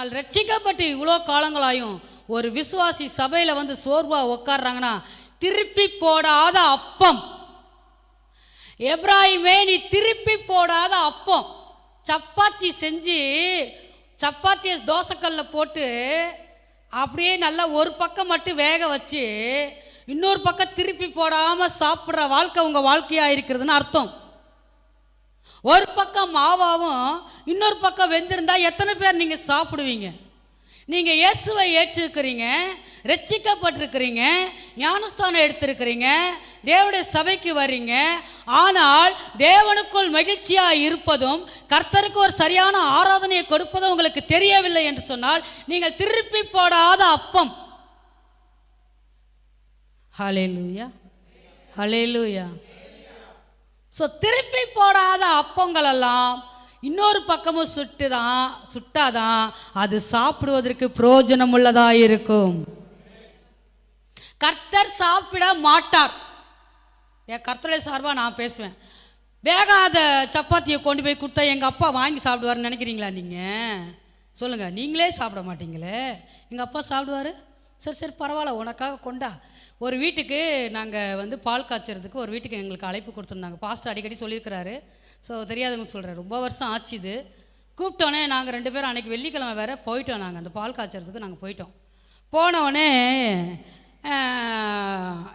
ஆனால் ரட்சிக்கப்பட்டு இவ்வளோ காலங்களாயும் ஒரு விசுவாசி சபையில் வந்து சோர்வா உட்கார்றாங்கன்னா திருப்பி போடாத அப்பம். எப்ராஹிமே நீ திருப்பி போடாத அப்பம். சப்பாத்தி செஞ்சு சப்பாத்தியை தோசைக்கல்ல போட்டு அப்படியே நல்லா ஒரு பக்கம் மட்டும் வேக வச்சு இன்னொரு பக்கம் திருப்பி போடாமல் சாப்பிட்ற வாழ்க்கை உங்கள் வாழ்க்கையாக இருக்கிறதுன்னு அர்த்தம். ஒரு பக்கம் மாவாவும் இன்னொரு பக்கம் வெந்திருந்தா எத்தனை பேர் நீங்கள் சாப்பிடுவீங்க? நீங்கள் இயேசுவை ஏற்றிருக்கிறீங்க ரட்சிக்கப்பட்டிருக்கிறீங்க ஞானஸ்தானம் எடுத்திருக்கிறீங்க தேவனுடைய சபைக்கு வர்றீங்க. ஆனால் தேவனுக்குள் மகிழ்ச்சியாக இருப்பதும் கர்த்தருக்கு ஒரு சரியான ஆராதனையை கொடுப்பதும் உங்களுக்கு தெரியவில்லை என்று சொன்னால் நீங்கள் திருப்பி போடாத அப்பம். ஹலே லூயா ஹலே லூயா ஸோ திருப்பி போடாத அப்பங்களெல்லாம் இன்னொரு பக்கமும் சுட்டு தான் சுட்டாதான் அது சாப்பிடுவதற்கு பிரயோஜனம் உள்ளதாக இருக்கும். கர்த்தர் சாப்பிட மாட்டார். என் கர்த்தருடைய சார்பாக நான் பேசுவேன். வேகாத சப்பாத்தியை கொண்டு போய் கொடுத்தா எங்கள் அப்பா வாங்கி சாப்பிடுவாருன்னு நினைக்கிறீங்களா நீங்கள் சொல்லுங்கள் நீங்களே சாப்பிட மாட்டீங்களே. எங்கள் அப்பா சாப்பிடுவார்? சரி சரி பரவாயில்ல உனக்காக கொண்டா. ஒரு வீட்டுக்கு நாங்கள் வந்து பால் காய்ச்சறதுக்கு ஒரு வீட்டுக்கு எங்களுக்கு அழைப்பு கொடுத்துருந்தாங்க. பாஸ்டர் அடிக்கடி சொல்லியிருக்கிறாரு. ஸோ தெரியாதவங்க சொல்கிறார் ரொம்ப வருஷம் ஆச்சு இது. கூப்பிட்டோன்னே நாங்கள் ரெண்டு பேரும் அன்றைக்கி வெள்ளிக்கிழமை வேற போயிட்டோம் நாங்கள் அந்த பால் காய்ச்சறதுக்கு நாங்கள் போயிட்டோம். போனவுடனே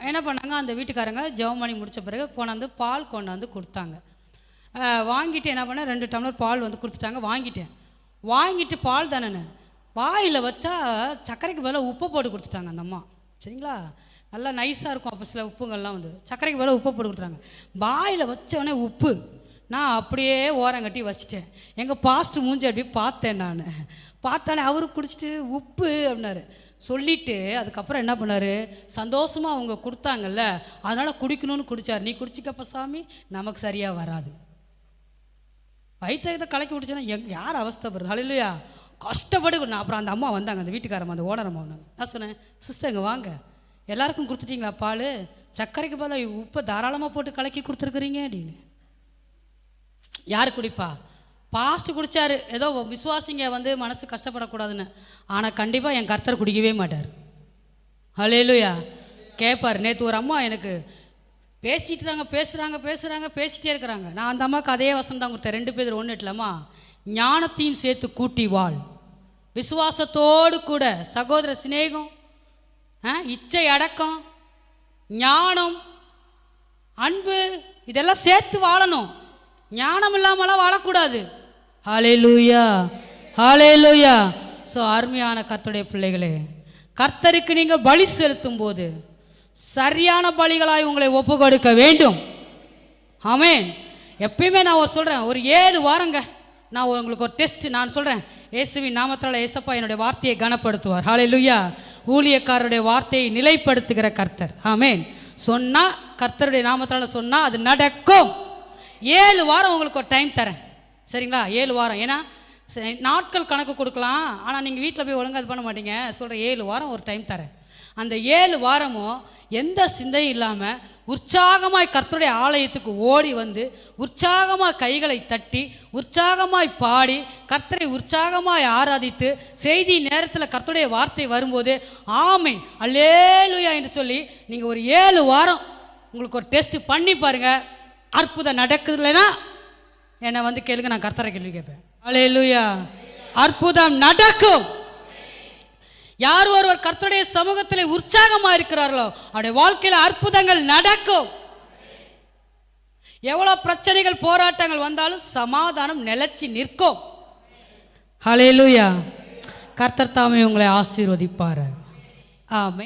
என்ன பண்ணாங்க? அந்த வீட்டுக்காரங்க ஜெபம் பண்ணி முடித்த பிறகு கொண்டாந்து பால் கொண்டாந்து கொடுத்தாங்க. வாங்கிட்டு என்ன பண்ணேன்? ரெண்டு டம்ளர் பால் வந்து கொடுத்துட்டாங்க. வாங்கிட்டேன். வாங்கிட்டு பால் தானே வாயில் வச்சா சர்க்கரைக்கு பதிலாக உப்பு போட்டு கொடுத்துட்டாங்க அந்த அம்மா. சரிங்களா? நல்லா நைஸாக இருக்கும். அப்போ சில உப்புங்கள்லாம் வந்து. சர்க்கரைக்கு பதிலாக உப்பு போட்டு கொடுத்துட்டாங்க. வாயில் வச்ச உப்பு. நான் அப்படியே ஓரங்கட்டி வச்சிட்டேன். எங்கள் பாஸ்ட் மூஞ்சி அப்படியே பார்த்தேன் நான். பார்த்தானே அவரு குடிச்சிட்டு உப்பு அப்படின்னாரு. சொல்லிட்டு அதுக்கப்புறம் என்ன பண்ணார்? சந்தோஷமாக அவங்க கொடுத்தாங்கல்ல. அதனால் குடிக்கணும்னு குடித்தார் நீ குடிச்சிக்கப்ப சாமி நமக்கு சரியாக வராது. வயிற்று கலக்கி குடிச்சேன்னா எங் யார் அவஸ்தைப்படுறது அலையிலையா இல்லையா நான் அப்புறம் அந்த அம்மா வந்தாங்க. அந்த வீட்டுக்காரம்மா அந்த ஓனர் அம்மா வந்தாங்க. நான் சொன்னேன் சிஸ்டர் இங்கே வாங்க. எல்லாருக்கும் கொடுத்துட்டீங்களா பால்? சர்க்கரைக்கு பதிலாக உப்பை தாராளமாக போட்டு கலக்கி கொடுத்துருக்குறீங்க அப்படின்னு. யார் குடிப்பா? பாஸ்ட் குடிச்சாரு. ஏதோ விசுவாசிங்க வந்து மனசு கஷ்டப்படக்கூடாதுன்னு. ஆனால் கண்டிப்பாக என் கர்த்தர் குடிக்கவே மாட்டார். ஹலேலுயா கேட்பார் நேற்று ஒரு அம்மா எனக்கு பேசிட்டுறாங்க பேசுகிறாங்க பேசுகிறாங்க பேசிட்டே இருக்கிறாங்க. நான் அந்த அம்மாவுக்கு அதே வசனம் தான் கொடுத்தேன். ரெண்டு பேர் ஒன்று இட்டலாமா ஞானத்தையும் சேர்த்து கூட்டி வாழ். விசுவாசத்தோடு கூட சகோதர சிநேகம் இச்சை அடக்கம் ஞானம் அன்பு இதெல்லாம் சேர்த்து வாழணும். ஞானம் இல்லாமலாம் வாழக்கூடாது. ஹalleluya ஹalleluya. ஸோ அருமையான கர்த்தருடைய பிள்ளைகளே கர்த்தருக்கு நீங்கள் பலி செலுத்தும் போது சரியான பலிகளாய் உங்களை ஒப்பு கொடுக்க வேண்டும். ஆமேன் எப்பயுமே நான் ஒரு சொல்கிறேன் ஒரு ஏழு வாரங்க நான் உங்களுக்கு ஒரு டெஸ்ட் நான் சொல்கிறேன் இயேசுவின் நாமத்தால் ஏசப்பா என்னுடைய வார்த்தையை கனப்படுத்துவார். ஹalleluya ஊழியக்காரருடைய வார்த்தையை நிலைப்படுத்துகிற கர்த்தர். ஆமேன் சொன்னால் கர்த்தருடைய நாமத்தால் சொன்னால் அது நடக்கும். ஏழு வாரம் உங்களுக்கு ஒரு டைம் தரேன். சரிங்களா? ஏழு வாரம். ஏன்னா சரி, நாட்கள் கணக்கு கொடுக்கலாம். ஆனால் நீங்கள் வீட்டில் போய் ஒழுங்காக இது பண்ண மாட்டீங்க. சொல்கிற ஏழு வாரம் ஒரு டைம் தரேன். அந்த ஏழு வாரமும் எந்த சிந்தையும் இல்லாமல் உற்சாகமாய் கர்த்தருடைய ஆலயத்துக்கு ஓடி வந்து உற்சாகமாக கைகளை தட்டி உற்சாகமாய் பாடி கர்த்தரை உற்சாகமாய் ஆராதித்து செய்தி நேரத்தில் கர்த்தருடைய வார்த்தை வரும்போது ஆமை அல்லேலுயா என்று சொல்லி நீங்கள் ஒரு ஏழு வாரம் உங்களுக்கு ஒரு டெஸ்ட் பண்ணி பாருங்கள் அற்புதம் நடக்குதுலனா? என்னை வந்து கேளுங்க நான் கர்த்தரை கேள்வி கேட்பேன். அல்லேலுயா. அற்புதம் நடக்கும். யார் ஒருவர் கர்த்தருடைய சமூகத்தில் உற்சாகமா இருக்கிறார்களோ அவருடைய வாழ்க்கையில் அற்புதங்கள் நடக்கும். எவ்வளோ பிரச்சனைகள் போராட்டங்கள் வந்தாலும் சமாதானம் நிலச்சி நிற்கும். ஹalleluya. கர்த்தர் தாமே உங்களை ஆசீர்வதிப்பார் ஆமே